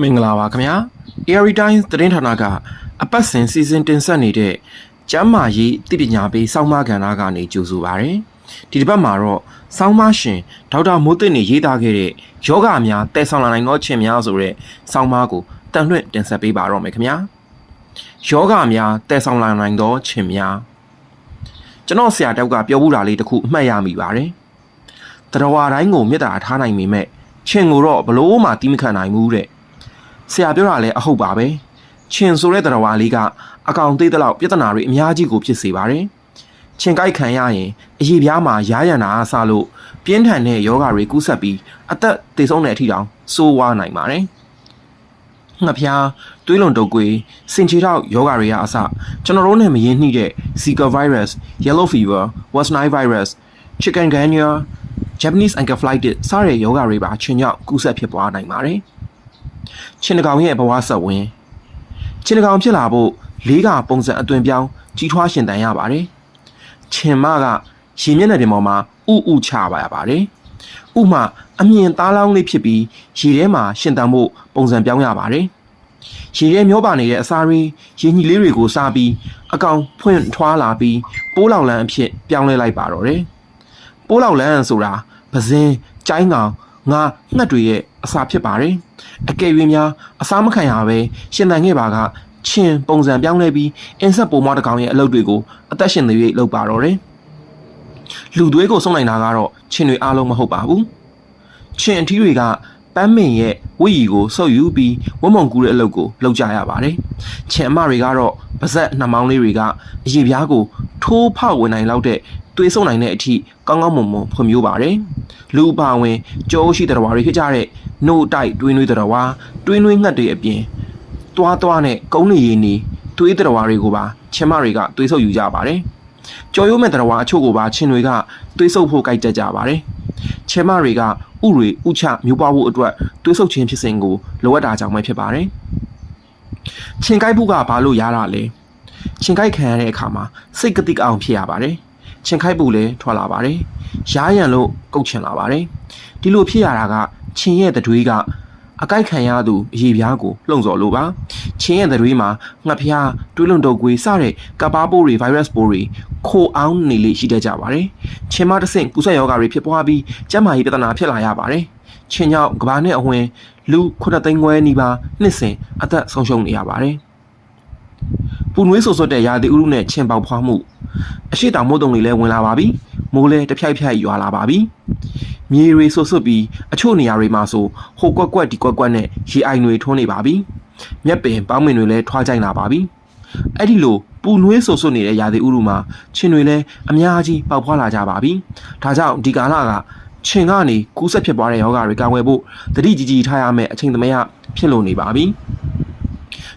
မင်္ဂလာပါခင်ဗျာ ARI Times သတင်းဌာနကအပတ်စဉ်စီစဉ်တင်ဆက်နေတဲ့ကျမ်းမာရေးသိပညာပေးစောင်းမကဏ္ဍကနေကြိုဆိုပါရစေဒီတစ်ပတ်မှာတော့စောင်းမရှင်ဒေါက်တာမိုးသိန်းနေရေးသားခဲ့တဲ့ယောဂများတည်ဆောင်လာနိုင်သောခြင်းများဆိုတဲ့စောင်းမကိုတန်လွင့်တင်ဆက်ပေးပါတော့မယ်ခင်ဗျာယောဂများတည်ဆောင်လာနိုင်သောခြင်းများကျွန်တော်ဆရာတောက်ကပြောဘူးတာလေးတစ်ခုအမှတ်ရမိပါတယ်တရဝါတိုင်းကိုမေတ္တာထားနိုင်ပေမဲ့ချင်းကိုတော့ဘလို့မှတီးမခံနိုင်ဘူးတဲ့ ဆရာပြောတာလည်းအဟုတ်ပါပဲချင်းဆိုတဲ့တရဝါလေးကအကောင်သေးတဲ့လောက်ပြဿနာတွေအများကြီးကိုဖြစ်စေပါတယ်ချင်းကြိုက်ခံရရင်အရေးပြားမှာရားရံတာအစားလို့ပြင်းထန်တဲ့ယောဂတွေကူးဆက်ပြီးအသက်သေဆုံးတဲ့အထိတောင်စိုးဝါးနိုင်ပါတယ်ငှက်ဖျားသွေးလွန်တုပ်ကွေးစင်ချေထောက်ယောဂတွေကအစကျွန်တော်တို့နဲ့မရင်းနှီးတဲ့ Zika virus, yellow fever, West Nile virus, chikungunya, Japanese encephalitis စတဲ့ယောဂတွေပါချင်းချောက်ကူးစက်ဖြစ်ပွားနိုင်ပါတယ်။ ချင်းတကောင်ရဲ့ဘဝဆက်ဝင်ချင်းတကောင်ဖြစ်လာဖို့လေးကပုံစံအသွင်ပြောင်းကြီးထွားရှင်တန်ရပါတယ်။ချင်းမကရင်မျက်နှာပြင်ပေါ်မှာဥဥချပါရပါတယ်။ဥမှအမြင်သားလောင်းလေးဖြစ်ပြီးရေထဲမှာရှင်တန်ဖို့ပုံစံပြောင်းရပါတယ်။ရေထဲမျောပါနေတဲ့အစာရင်းရင်ညီလေးတွေကိုစားပြီးအကောင်ဖွင့်ထွားလာပြီးပိုးလောင်လန်းအဖြစ်ပြောင်းလဲလိုက်ပါတော့တယ်။ပိုးလောက်လန်းဆိုတာပဇင်းကျိုင်းကောင် ငါငှက်တွေရဲ့အစာဖြစ်ပါတယ်အကယ်၍များအစာမခံရပဲရှင်တန်ခဲ့ပါကချင်းပုံစံပြောင်းလဲပြီးအင်းဆက်ပုံမတစ်ကောင်ရဲ့အလုပ်တွေကိုအသက်ရှင်သေး၍လုပ်ပါတော့တယ်လူသွေးကိုဆုံးနိုင်တာကတော့ချင်းတွေအားလုံးမဟုတ်ပါဘူးချင်းအထီးတွေကပန်းမင်ရဲ့ဝိရီကိုဆုပ်ယူပြီးဝမုံကူတဲ့အလုပ်ကိုလုပ်ကြရပါတယ်ချင်းအမတွေကတော့ပါဇက်နှမောင်းလေးတွေကအရေပြားကိုထိုးဖောက်ဝင်နိုင်လောက်တဲ့ သွေးဆုံနိုင်တဲ့အထိကောင်းကောင်းမွန်မွန်ဖွံ့ဖြိုးပါတယ်လူအပါဝင်ကြောရှိတဲ့တော်ဝါတွေဖြစ်ကြတဲ့နှုတ်တိုက်တွင်းနှွေးတဲ့တော်ဝါတွင်းနှွေးငှက်တွေအပြင်တွားတွားနဲ့ကုန်းနေရည်နေသွေးတဲ့တော်ဝါတွေကိုပါချင်းမတွေကသွေးဆုပ်ယူကြပါတယ်ကြော်ရိုးမဲ့တဲ့တော်ဝါအချို့ကိုပါချင်းတွေကသွေးဆုပ်ဖို့ကြိုက်တတ်ကြပါတယ်ချင်းမတွေကဥတွေဥချမျိုးပွားဖို့အတွက်သွေးဆုပ်ခြင်းဖြစ်စဉ်ကိုလိုအပ်တာကြောင့်ပဲဖြစ်ပါတယ်ချင်းကိုက်ဖို့ကဘာလို့ရတာလဲချင်းကိုက်ခံရတဲ့အခါမှာစိတ်ကတိကအောင်ဖြစ်ရပါတယ် ချင်ခိုက်ဖို့လည်းထွက်လာပါတယ်။ရားရံလို့ကုတ်ချင်လာပါတယ်။ဒီလိုဖြစ်ရတာကချင်ရဲ့တတွေးကအကိုက်ခံရသူအရေးပြားကိုလှုံ့ဆော်လို့ပါ။ချင်ရဲ့တတွေးမှာငှက်ဖျားတွေးလွန်တုပ်ကွေးစတဲ့ကပ်ပါပိုးတွေ virus ပိုးတွေခိုအောင်နေလေရှိတတ်ကြပါတယ်။ချင်မတစ်ဆင့်ကုသရောဂါတွေဖြစ်ပွားပြီးကျန်းမာရေးပြဿနာဖြစ်လာရပါတယ်။ချင်ကြောင့်ကဘာနဲ့အဝင်လူ9သိန်းခွဲနီးပါးနှစ်စဉ်အသက်ဆုံးရှုံးနေရပါတယ်။ပူနွေးဆူဆွတ်တဲ့ရာသီဥတုနဲ့ချင်ပေါက်ဖွားမှု အရှိတောင်မိုးတုံတွေလည်းဝင်လာပါပြီမိုးလည်းတဖြိုက်ဖြိုက်ရွာလာပါပြီမြေတွေဆွဆွပြီးအချို့နေရာတွေမှာဆိုဟိုကွက်ကွက်ဒီကွက်ကွက်နဲ့ရေအိုင်တွေထွန်းနေပါပြီမြက်ပင်ပေါင်းမင်တွေလည်းထွားကြိုင်လာပါပြီအဲ့ဒီလိုပူနွေးဆူဆွတ်နေတဲ့ရာသီဥတုမှာချင်းတွေလည်းအများကြီးပေါက်ဖွာလာကြပါပြီဒါကြောင့်ဒီကာလကချင်းကနေကူးဆက်ဖြစ်ပွားတဲ့ယောဂတွေကာကွယ်ဖို့တတိကြီးကြီးထားရမယ့်အချိန်သမယဖြစ်လို့နေပါပြီ။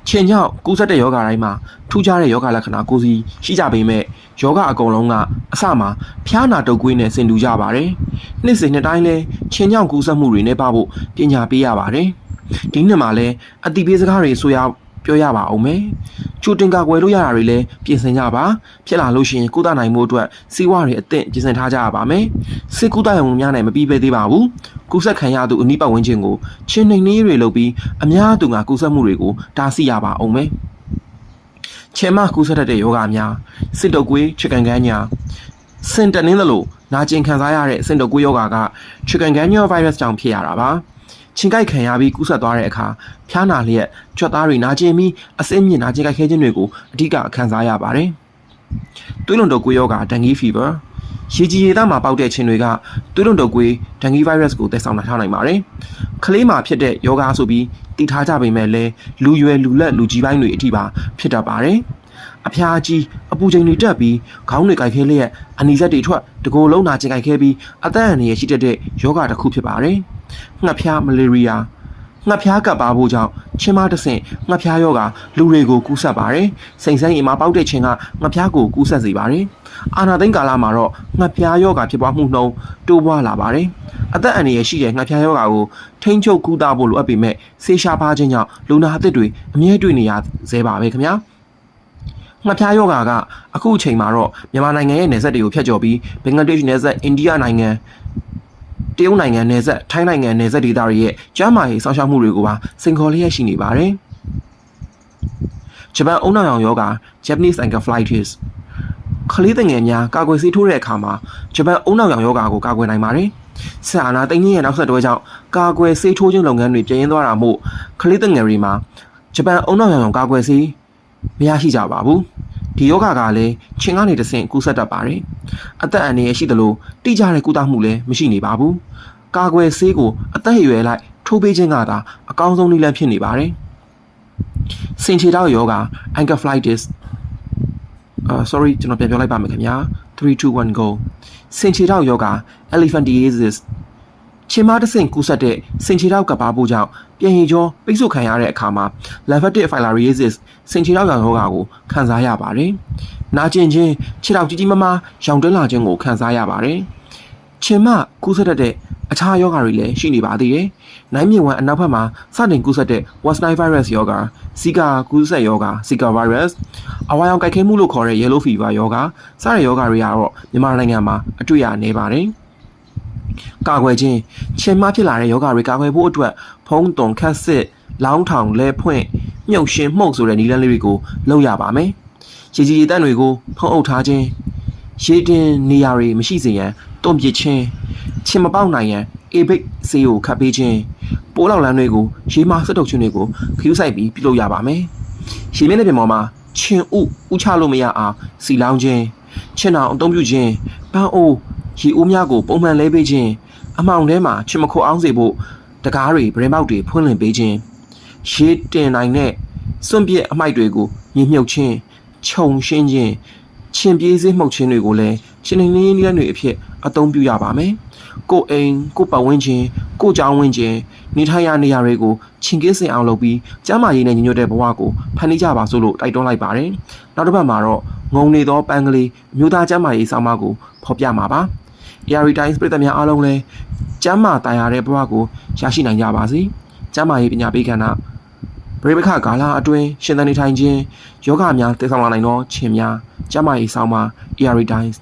ချင်းကြောင့်ကူးစက်တဲ့ယောဂတိုင်းမှာထူးခြားတဲ့ယောဂလက္ခဏာကိုယ်စီရှိကြပေမဲ့ယောဂအကုန်လုံးကအစမှာဖျားနာတုပ်ကွေးနဲ့ဆင်တူကြပါတယ်။နှစ်စဉ်နှစ်တိုင်းလဲချင်းကြောင့်ကူးစက်မှုတွေနဲ့ပါဖို့ပညာပေးရပါတယ်။ဒီနှစ်မှာလဲအတိပေးစကားတွေဆိုရ ပြောရပါအောင်မယ်။ချိုတင်ကာကွယ်လို့ရတာတွေလည်းပြင်ဆင်ကြပါ။ဖြစ်လာလို့ရှိရင်ကုသနိုင်မှုအတွက်စီးဝါးတွေအသင့်ပြင်ဆင်ထားကြရပါမယ်။စစ်ကုသရုံများနဲ့မပြီးပဲသေးပါဘူး။ကုသခံရသူအနိပတ်ဝန်းကျင်ကိုချင်းနှိမ်နှင်းတွေလုပ်ပြီးအများသူငါကုသမှုတွေကိုတားဆီးရပါအောင်မယ်။ချေမကူးဆက်တတ်တဲ့ယောဂများစစ်တုပ်ကွေးချစ်ကန်ကန်းညာစင်တနင်းသလိုနာကျင်ခံစားရတဲ့စင်တုပ်ကွေးယောဂကချစ်ကန်ကန်းညာဗိုင်းရပ်စ်ကြောင့်ဖြစ်ရတာပါ ချင်းကိုက်ခံရပြီးကူးဆက်သွားတဲ့အခါဖျားနာလျက်ကြွက်သားတွေနာကျင်ပြီးအစင်းမြင့်နာကျင်ကိုက်ခဲခြင်းတွေကိုအဓိကခံစားရပါတယ်သွေးလွန်တုပ်ကွေးယောဂဒန်ဂီဖီဗာရေကြီးရေသားမှာပေါက်တဲ့ခြင်းတွေကသွေးလွန်တုပ်ကွေးဒန်ဂီဗိုင်းရပ်စ်ကိုသက်ဆောင်လာထားနိုင်ပါတယ်။ကလေးမှာဖြစ်တဲ့ယောဂါဆိုပြီးတည်ထားကြပေမဲ့လည်းလူရွယ်လူလက်လူကြီးပိုင်းတွေအထိပါဖြစ်တတ်ပါတယ်။အဖျားကြီးအပူချိန်တွေတက်ပြီးခေါင်းတွေကိုက်ခဲလျက်အနီစက်တွေထွက်တကိုယ်လုံးနာကျင်ကိုက်ခဲပြီးအသက်အန္တရာယ်ရှိတတ်တဲ့ယောဂါတစ်ခုဖြစ်ပါတယ်။ ငှက်ဖျားမလေရီယာငှက်ဖျားကပ်ပါဖို့ကြောင့်ချင်းမတဆင့်ငှက်ဖျားယောဂလူတွေကိုကူးဆက်ပါတယ်။စိန်ဆိုင်အိမ်မှာပေါက်တဲ့ချင်းကငှက်ဖျားကိုကူးဆက်စေပါတယ်။အာနာသိန်းကာလမှာတော့ငှက်ဖျားယောဂဖြစ်ပွားမှုနှုန်းတိုးပွားလာပါတယ်။အသက်အန္တရာယ်ရှိတဲ့ငှက်ဖျားယောဂကိုထိန်းချုပ်ကုသဖို့လိုအပ်ပေမဲ့ဆေးရှားပါခြင်းကြောင့်လူနာအသစ်တွေအမြဲတွေ့နေရသေးပါပဲခင်ဗျာ။ငှက်ဖျားယောဂကအခုအချိန်မှာတော့မြန်မာနိုင်ငံရဲ့နယ်စပ်တွေကိုဖျက်ကျော်ပြီးဘင်္ဂလားဒေ့ရှ်နယ်စပ်အိန္ဒိယနိုင်ငံ တရုတ်နိုင်ငံနယ်စပ်ထိုင်းနိုင်ငံနယ်စပ်ဒေသတွေရဲ့ကျန်းမာရေးစောင့်ရှောက်မှုတွေကိုပါစိန်ခေါ်လျက်ရှိနေပါတယ်ဂျပန်အုံနောက်ရောင်ယောဂါ Japanese encephalitis ခလေးတငယ်များကာကွယ်ဆေးထိုးတဲ့အခါမှာဂျပန်အုံနောက်ရောင်ယောဂါကိုကာကွယ်နိုင်ပါတယ်။ဆက်အာနာသိန်းကြီးရဲ့နောက်ဆက်တွဲကြောင့်ကာကွယ်ဆေးထိုးခြင်းလုပ်ငန်းတွေပြင်းရင်းသွားတာမို့ခလေးတငယ်တွေမှာဂျပန်အုံနောက်ရောင်ရောင်ကာကွယ်ဆေးမရရှိကြပါဘူး။ ဒီယောဂါကလည်းချင်းကနေတဆင့်ကူးစက်တတ်ပါတယ်။အသက်အန္တရာယ်ရှိသလိုတိကျတဲ့ကုသမှုလည်းမရှိနေပါဘူး။ကာကွယ်ဆေးကိုအသက်အရွယ်လိုက်ထိုးပေးခြင်းကသာအကောင်းဆုံးနည်းလမ်းဖြစ်နေပါတယ်။စင်ချေတောက်ယောဂါ encephalitis အာ sorry ကျွန်တော်ပြန်ပြောလိုက်ပါမယ်ခင်ဗျာ3 2 1 go စင်ချေတောက်ယောဂ elephantiasis ချင်းမတစ်ဆင့်ကူးဆက်တဲ့စင်ချေတောက်ကပ်ပါဖို့ကြောင့်ပြန်ရည်ကျော်ပိတ်ဆို့ခံရတဲ့အခါမှာ lymphatic filariasis စင်ချေတောက်ရောင်ယောဂကိုခံစားရပါတယ်။နာကျင်ခြင်းခြေထောက်ကြီးကြီးမားမားရောင်တွင်းလာခြင်းကိုခံစားရပါတယ်။ချင်းမကူးဆက်တတ်တဲ့အခြားယောဂတွေလည်းရှိနေပါသေးတယ်။နိုင်မြေဝမ်အနောက်ဘက်မှာစတင်ကူးဆက်တဲ့ West Nile virus ယောဂါ Zika ကူးဆက်ယောဂါ Zika virus အဝါရောင်ကိုက်ခဲမှုလို့ခေါ်တဲ့ yellow fever ယောဂါစတဲ့ယောဂါတွေကတော့မြန်မာနိုင်ငံမှာအတွေ့အနေပါတယ်။ ကာကွယ်ခြင်းချင်းမဖြစ်လာတဲ့ယောဂါတွေကာကွယ်ဖို့အတွက်ဖုံးသွန်ခက်စစ်လောင်းထောင်လဲဖွင့်မြုပ်ရှင်မှုတ်ဆိုတဲ့နည်းလမ်းလေးတွေကိုလုပ်ရပါမယ်။ရေကြီးရေတန့်တွေကိုဖုံးအုပ်ထားခြင်းရေတင်နေရာတွေမရှိစေရန်တွန့်ပစ်ခြင်းချင်းမပေါက်နိုင်ရန်အေဘိတ်ဆေးကိုခတ်ပေးခြင်းပိုးလောက်လန်းတွေကိုရေမဆွတ်ထုတ်ခြင်းတွေကိုခရူးဆိုင်ပြီးပြုလုပ်ရပါမယ်။ရေမျက်နှာပြင်ပေါ်မှာချင်းဥဥချလို့မရအောင်စီလောင်းခြင်းချင်းအောင်အသုံးပြုခြင်းပန်းအိုး ရေအိုးများကိုပုံမှန်လဲပေးခြင်းအမောင်ထဲမှာချင်းမခုတ်အောင်စေဖို့တကားတွေဗရင်ပေါက်တွေဖွင့်လှစ်ပေးခြင်းရေတင်နိုင်တဲ့စွန့်ပစ်အမိုက်တွေကိုညှိမြုပ်ခြင်းခြုံရှင်းခြင်းချင်းပြေးစေးမှုတ်ခြင်းတွေကိုလည်းချင်းနေနေနည်းတွေအဖြစ်အသုံးပြုရပါမယ်။ကိုယ်အိမ်ကိုယ်ပတ်ဝန်းကျင်ကိုယ်ကြောင်းဝန်းကျင်နေထိုင်ရာနေရာတွေကိုချင်းကင်းစင်အောင်လုပ်ပြီးကျမ်းမာရေးနဲ့ညီညွတ်တဲ့ဘဝကိုဖန်တီးကြပါစို့လို့တိုက်တွန်းလိုက်ပါတယ်။နောက်တစ်ပတ်မှာတော့ငုံနေသောပန်းကလေးအမျိုးသားကျမ်းမာရေးဆောင်းပါးကိုဖော်ပြမှာပါ။ ARI Times ပြည်သက်များအားလုံးလည်းကျမ်းမာတိုင်ရတဲ့ဘဝကိုရရှိနိုင်ကြပါစေ။ကျမ်းမာရေးပညာပေးကဏ္ဍပရိပခကာလအတွင်းရှင်သန်နေထိုင်ခြင်းယောဂများတည်ဆောင်လာနိုင်သောခြင်းများကျန်းမာရေးဆောင်ပါ ARI Times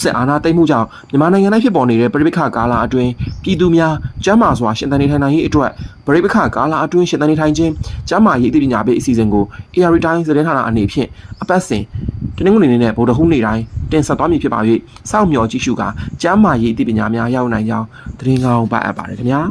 စစ်အာဏာသိမ်းမှုကြောင့်မြန်မာနိုင်ငံ၌ဖြစ်ပေါ်နေတဲ့ပရိပခကာလအတွင်းပြည်သူများကျန်းမာစွာရှင်သန်နေထိုင်နိုင်ရေးအတွက်ပရိပခကာလအတွင်းရှင်သန်နေထိုင်ခြင်းကျန်းမာရေးအသိပညာပေးအစီအစဉ်ကို ARI Times သတင်းဌာနအနေဖြင့်အပတ်စဉ်တနင်္ဂနွေနေ့နဲ့ဗုဒ္ဓဟူးနေ့တိုင်း တင်ဆက်သွားမည်ဖြစ်ပါ၍စောင့်မျှော်ကြည့်ရှုကာကျမ်းမာရေးအသိပညာများရောက်နိုင်ကြောင်းသတင်းကောင်းပါအပ်ပါတယ်ခင်ဗျာ